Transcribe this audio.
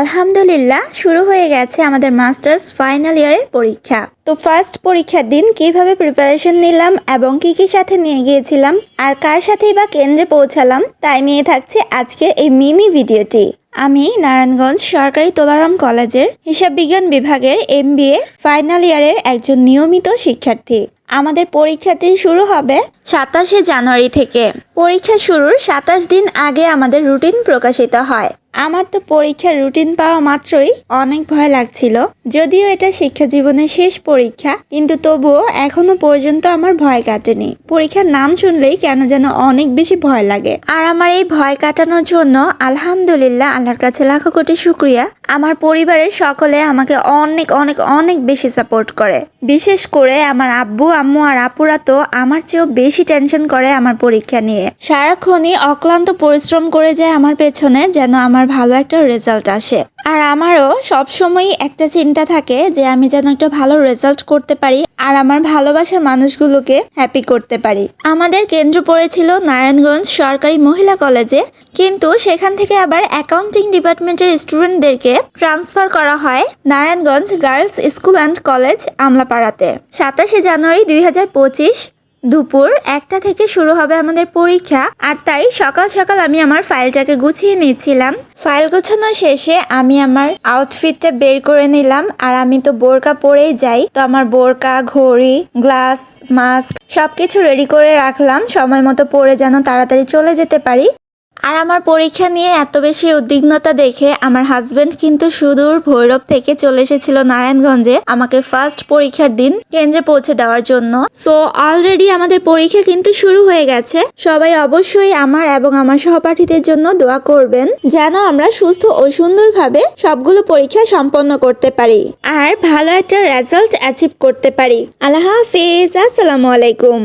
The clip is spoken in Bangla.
আলহামদুলিল্লাহ, শুরু হয়ে গেছে আমাদের মাস্টার্স ফাইনাল ইয়ারের পরীক্ষা। তো ফার্স্ট পরীক্ষার দিন কীভাবে প্রিপারেশন নিলাম এবং কি কি সাথে নিয়ে গিয়েছিলাম আর কার সাথেই বা কেন্দ্রে পৌঁছালাম, তাই নিয়ে থাকছে আজকের এই মিনি ভিডিওটি আমি নারায়ণগঞ্জ সরকারি তোলারাম কলেজের হিসাব বিজ্ঞান বিভাগের এমবিএ ফাইনাল ইয়ারের একজন নিয়মিত শিক্ষার্থী। আমাদের পরীক্ষাটি শুরু হবে সাতাশে জানুয়ারি থেকে। পরীক্ষা শুরুর সাতাশ দিন আগে আমাদের রুটিন প্রকাশিত হয়। আমার তো পরীক্ষার রুটিন পাওয়া মাত্রই অনেক ভয় লাগছিল। যদিও এটা শিক্ষা জীবনের শেষ পরীক্ষা, কিন্তু তবুও এখনও পর্যন্ত আমার ভয় কাটেনি। পরীক্ষার নাম শুনলেই কেন যেন অনেক বেশি ভয় লাগে। আর আমার এই ভয় কাটানোর জন্য আলহামদুলিল্লাহ আল্লাহর কাছে লাখো কোটি শুক্রিয়া। আমার পরিবারের সকলে আমাকে অনেক অনেক অনেক বেশি সাপোর্ট করে। বিশেষ করে আমার আব্বু, আম্মু আর আপুরা তো আমার চেয়েও বেশি টেনশন করে আমার পরীক্ষা নিয়ে। সারাক্ষণই অক্লান্ত পরিশ্রম করে যায় আমার পেছনে যেন আমার ভালো একটা রেজাল্ট আসে। আর আমারও সবসময়ই একটা চিন্তা থাকে যে আমি যেন একটা ভালো রেজাল্ট করতে পারি আর আমার ভালোবাসার মানুষগুলোকে হ্যাপি করতে পারি। আমাদের কেন্দ্র পড়েছিল নারায়ণগঞ্জ সরকারি মহিলা কলেজে কিন্তু সেখান থেকে আবার অ্যাকাউন্টিং ডিপার্টমেন্টের স্টুডেন্টদেরকে ট্রান্সফার করা হয় Narayanganj girls school and college আমলাপাড়াতে। সাতাশে জানুয়ারি দুই হাজার পঁচিশ দুপুর একটা থেকে শুরু হবে আমাদের পরীক্ষা, আর তাই সকাল সকাল আমি আমার ফাইলটাকে গুছিয়ে নিচ্ছিলাম ফাইল গোছানো শেষে আমি আমার আউটফিটটা বের করে নিলাম, আর আমি তো বোরকা পরেই যাই, তো আমার বোরকা, ঘড়ি গ্লাস মাস্ক সবকিছু রেডি করে রাখলাম। সময় মতো পরে যেন তাড়াতাড়ি চলে যেতে পারি। আর আমার পরীক্ষা নিয়ে এত বেশি উদ্বিগ্নতা দেখে আমার হাজবেন্ড কিন্তু সুদূর ভৈরব থেকে চলে এসেছিল নারায়ণগঞ্জে আমাকে ফার্স্ট পরীক্ষার দিন কেন্দ্রে পৌঁছে দেওয়ার জন্য। সো অলরেডি আমাদের পরীক্ষা কিন্তু শুরু হয়ে গেছে। সবাই অবশ্যই আমার এবং আমার সহপাঠীদের জন্য দোয়া করবেন, যেন আমরা সুস্থ ও সুন্দরভাবে সবগুলো পরীক্ষা সম্পন্ন করতে পারি আর ভালো একটা রেজাল্ট অ্যাচিভ করতে পারি। আল্লাহ হাফিজ। আসসালামু আলাইকুম।